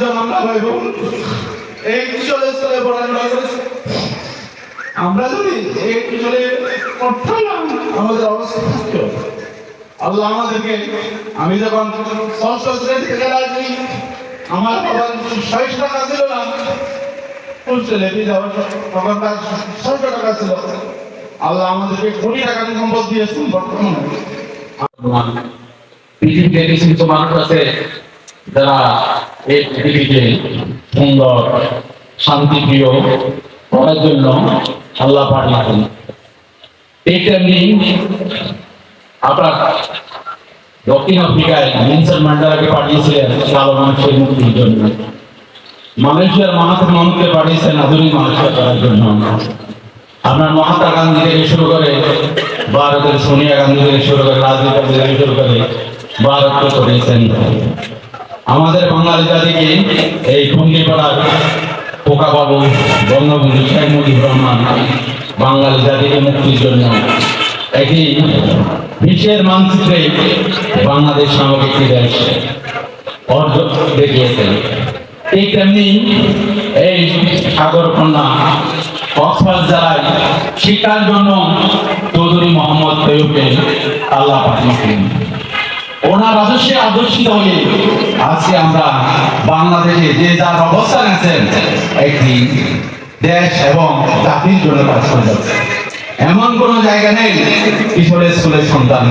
চারজন আমরা ভাই বোন এই কিশোর স্তরে পড়াশোনা করেছি আমরা যদি এই কিশোরে পড়তাম আমাদের অবস্থা থাকতো, আল্লাহ আমাদেরকে, আমি যখন ষষ্ঠ শ্রেণি থেকে রাখি আমার বাবার ছয়শো টাকা ছিল না হোস্টেলে দেওয়ার তখন তার ছয়শো টাকা ছিল। আল্লাহ আমাদেরকে কোটি টাকা সম্পদ দিয়েছেন বর্তমানে। পৃথিবীতে কিছু মানুষ আছে যারা এই পৃথিবীকে সুন্দর, শান্তিপ্রিয়, করার জন্য আল্লাহ পাঠিয়েছেন তেমনি আপনার দক্ষিণ আফ্রিকায় পাঠিয়েছিলেন মানুষের মুক্তির জন্য। মালয়েশিয়ার মানুষকে পাঠিয়েছেন আধুনিক মানুষের করার জন্য। আপনার মহাত্মা গান্ধী থেকে শুরু করে ভারতের সোনিয়া গান্ধী থেকে শুরু করে রাজীব গান্ধী থেকে শুরু করে ভারতকে করেছেন। আমাদের বাঙালি জাতিকে এই খুন্ডিপাড়ার পোকা বাবু বঙ্গবন্ধু শেখ মুজিবুর রহমান বাঙালি জাতিকে মুক্তির জন্য একটি বিশ্বের মানচিত্রে বাংলাদেশ নামক একটি দেশ অর্জন দেখিয়েছেন। ঠিক তেমনি এই সাগর কন্যা কক্সবাজার জেলায় শিক্ষার জন্য চৌধুরী মোহাম্মদ তৈয়বকে আল্লাহ পাঠিয়েছেন। ওনার আদর্শে আদর্শিত হয়ে আজকে আমরা বাংলাদেশে যে যার অবস্থান আছেন, একটি দেশ এবং জাতির জন্য কাজ করে যাচ্ছে। এমন কোন জায়গা নেই কিশোরের স্কুলের সন্তান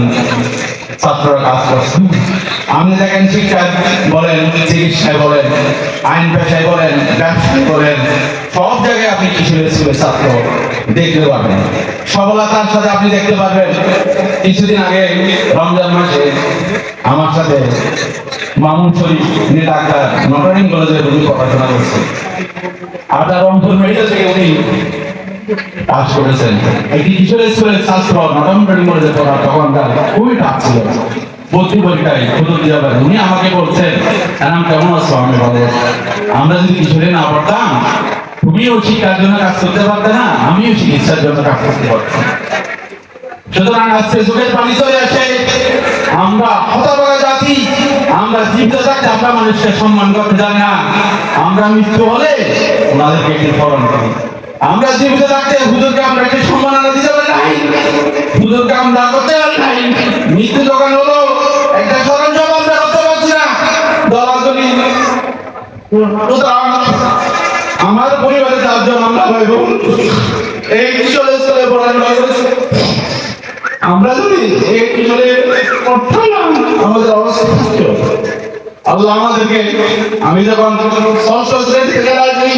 ছাত্ররা কাজ করছে। আপনি দেখেন শিক্ষা বলেন, চিকিৎসায় বলেন, আইন পেশায় বলেন, ব্যবসায় বলেন, সব জায়গায় আপনি কিশোরের স্কুলের ছাত্র দেখতে পাবেন। সফলতার সাথে আপনি দেখতে পারবেন। কিছুদিন আগে রমজান মাসে আমার সাথে মামুন শরীফ উনি ডাক্তার নটরিং কলেজে উনি পড়াশোনা করছে আর তার রংপুর মেডিকেল থেকে উনি পাস করেছেন। একটি কিশোরের স্কুলের ছাত্র নটরিং কলেজে পড়া তখন তার খুবই টাফ ছিল। ভর্তি পরীক্ষায় দিয়ে পারেন উনি আমাকে বলছেন নাম কেমন আছো? আমি বলে, আমরা যদি কিশোরে না পড়তাম, তুমিও শিক্ষার জন্য কাজ করতে পারতে না, আমিও চিকিৎসার জন্য কাজ করতে পারতাম। সুতরাং আজকে চোখের পানি চলে আসে। আমরা হতভাগা জাতি, আমরা জীবিত থাকতে আমরা মানুষকে সম্মান করতে জানি না। আমরা মৃত্যু হলে ওনাদেরকে একটি স্মরণ করি। আমরা জীবিত থাকতে হুজুরকে আমরা একটি সম্মাননা দিতে পারি নাই? হুজুরকে আমরা করতে পারি নাই? মৃত্যু যখন হলো একটা সরঞ্জাম আমরা করতে পারছি না। দলাদলি আমার পরিবারে চারজন আমরা ভাই বোন, এই কিশোর স্তরে পড়াশোনা করেছি। আমরা যদি এই কিশোরে আমাদের অবস্থা থাকতো, আল্লাহ আমাদেরকে, আমি যখন ষষ্ঠ শ্রেণি থেকে রাখি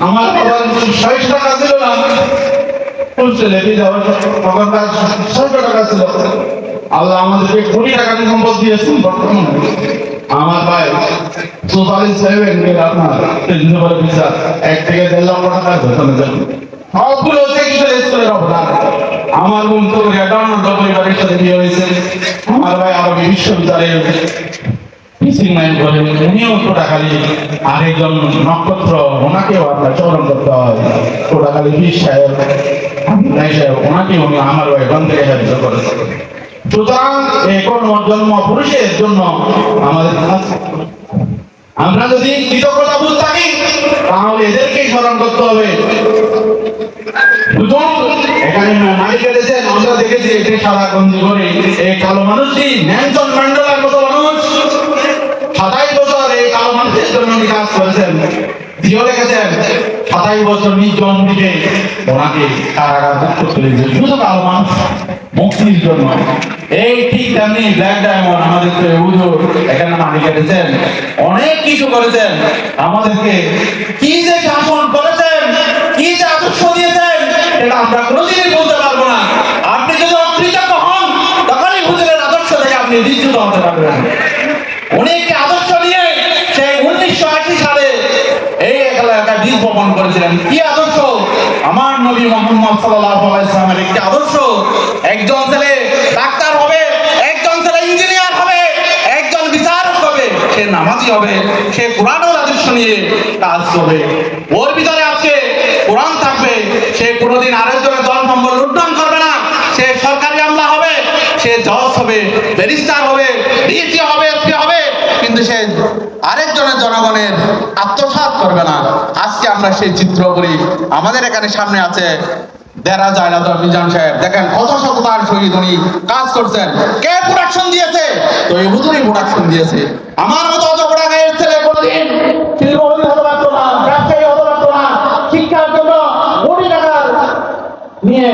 আমার বাবার ছয়শো টাকা ছিল না। তার ছয়শো টাকা ছিল। আল্লাহ আমাদেরকে কোটি টাকা সম্পদ দিয়েছেন বর্তমানে আমার ভাই সোশ্যাল সেভেন আপনার প্রিন্সিপাল অফিসার এক থেকে দেড় লক্ষ টাকা বেতনের জন্য সবগুলো হচ্ছে কিশোর স্কুলের অবদান আমার আমার ভাই বিশ্ববিদ্যালয়ে উনিও নক্ষত্র ওনাকেও আপনার সাহেব নাই সাহেব ওনাকে আমার জন্ম পুরুষের জন্য আমাদের। আমরা যদি কৃতজ্ঞতা বুঝ থাকি তাহলে এদেরকেই স্মরণ করতে হবে। হুজুর, এখানে আমরা দেখেছি এটি সাদা গঞ্জি করে। এই কালো মানুষটি ন্যানসন ম্যান্ডেলার মতো মানুষ। সাতাইশ বছর এই কালো মানুষের জন্য কাজ করেছেন। দিও লিখেছেন সাতাইশ বছর নির্জন দিকে ওনাকে কারাগার মুক্ত করে দিয়েছেন শুধু কালো মানুষ মুক্তির জন্য। এই ঠিক তেমনি ব্ল্যাক ডায়মন্ড আমাদেরকে হুজুর এখানে মাটি কেটেছেন। অনেক কিছু করেছেন। আমাদেরকে কি যে শাসন করেছেন, কি যে আদর্শ দিয়েছেন, এটা আমরা কোনোদিনই বলতে পারব না আপনি যদি অকৃতজ্ঞ হন তখনই হুজুরের আদর্শ থেকে আপনি বিচ্যুত হতে পারবেন উনি একটি আদর্শ নিয়ে সেই উনিশশো আশি সালে এই এলাকায় বীজ বপন করেছিলেন, কি আদর্শ? আমার নবী মোহাম্মদ সাল্লামের একটি আদর্শ, একজন ছেলে ডাক্তার হবে, একজন ছেলে ইঞ্জিনিয়ার হবে, একজন বিচারক হবে, সে নামাজি হবে, সে কোরআনের আদর্শ নিয়ে কাজ করবে। ওর ভিতরে আজকে কোরআন থাকবে, সে কোনোদিন আরেকজনের দল সম্বল লুণ্ঠন করবে না, সে সরকারি আমলা হবে, সে জজ হবে, ব্যারিস্টার হবে ডিএসি হবে এসপি হবে, কিন্তু সে আরেকজনের জনগণের আত্মসাত করবে না। আজকে আমরা সেই চিত্র বলি আমাদের এখানে সামনে আছে। দেরা জায়নাত মিজান সাহেব, দেখেন কত শততার শহীদ উনি কাজ করছেন। কে প্রোডাকশন দিয়েছে? তো এই প্রোডাকশন দিয়েছে। আমার মতো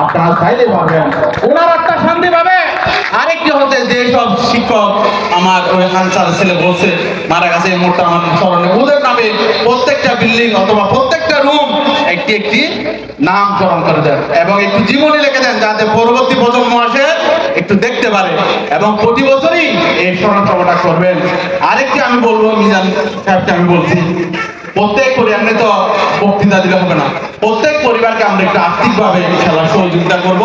আপনারা চাইলে পারবেন ওনার একটা শান্তি পাবে। আরেকটি হচ্ছে যে সব শিক্ষক আমার ওই হানসার ছেলে বলছে মারা গেছে এই মোটটা আমার স্মরণে। ওদের নামে প্রত্যেকটা বিল্ডিং অথবা প্রত্যেকটা রুম একটি একটি নামকরণ করে দেন এবং একটু জীবনী লিখে দেন যাতে পরবর্তী প্রজন্ম আসে একটু দেখতে পারে এবং প্রতি বছরই এই স্মরণ সভাটা করবেন। আরেকটি আমি বলব মিজান সাহেবকে আমি বলছি প্রত্যেক পরিবারে তো বক্তৃতা দিলে হবে না। প্রত্যেক পরিবারকে আমরা একটু আর্থিকভাবে খেলার সহযোগিতা করব,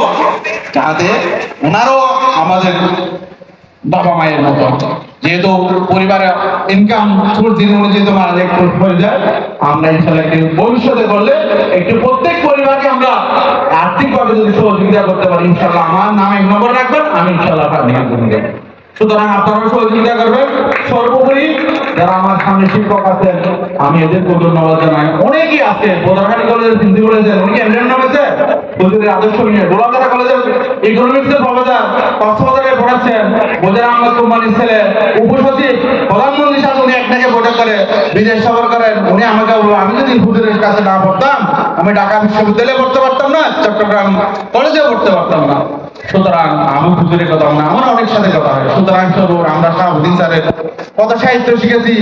যাতে ওনারও আমাদের বাবা মায়ের মতো। যেহেতু পরিবারের ইনকাম সোর্স দিন অনুযায়ী তোমার একটু হয়ে যায়, আমরা ইনশাল্লাহ একটু ভবিষ্যতে করলে একটু প্রত্যেক পরিবারকে আমরা আর্থিকভাবে যদি সহযোগিতা করতে পারি ইনশাল্লাহ আমার নামে নম্বর রাখবেন, আমি ইনশাল্লাহ আপনার সুতরাং আপনারা সহযোগিতা করবেন। সর্বোপরি যারা আমার সামনে শিক্ষক আছেন, আমি এদেরকে ধন্যবাদ জানাই। অনেকেই আছে বোধারখালী কলেজের প্রিন্সিপাল আছেন উনি কি এমএন নাম আদর্শ নিয়ে গোলাকাটা কলেজের ইকোনমিক্সের প্রফেসর কক্সবাজারে পড়াচ্ছেন। বোঝার আহমদ কোম্পানির ছেলে, উপসচিব প্রধানমন্ত্রীর সাথে উনি একটাকে বৈঠক করে, বিদেশ সফর করেন। উনি আমাকে বলল, আমি যদি হুজুরের কাছে না পড়তাম, আমি ঢাকা বিশ্ববিদ্যালয়ে পড়তে পারতাম না, চট্টগ্রাম কলেজে পড়তে পারতাম না। সুতরাং আমি হুজুরের কথা না আমার অনেক সাথে কথা হয়। সুতরাং স্বরূপ আমরা শাহাবুদ্দিন স্যারের কত সাহিত্য শিখেছি,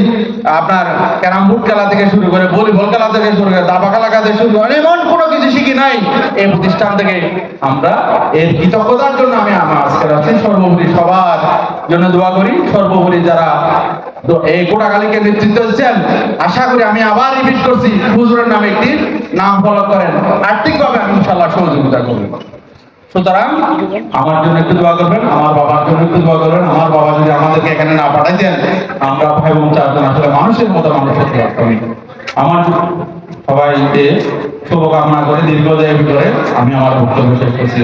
আপনার ক্যারাম বোর্ড খেলা থেকে শুরু করে ভলিবল খেলা থেকে শুরু করে দাবা খেলা থেকে শুরু করে এমন কোনো কিছু শিখি নাই। এই প্রতিষ্ঠান থেকে আমরা এর কৃতজ্ঞতার জন্য আমি আমার আজকের আছি। সর্বোপরি সবার জন্য দোয়া করি। সর্বোপরি যারা তো- এই কোটাকালীকে নেতৃত্ব দিচ্ছেন আশা করি আমি আবার রিপিট করছি, হুজুরের নামে একটি নাম ফলো করেন। আর্থিকভাবে আমি ইনশাল্লাহ সহযোগিতা করবেন সুতরাং আমার জন্য একটু দোয়া করবেন, আমার বাবার জন্য একটু দোয়া করবেন, আমার বাবা যদি আমাদেরকে এখানে না পাঠাইতেন, আমরা ভাই বোন চারজন আসলে মানুষের মতো মানুষ হতে পারতাম আমার সবাইকে শুভকামনা করে দীর্ঘদেহের ভিতরে আমি আমার বক্তব্য শেষ করছি।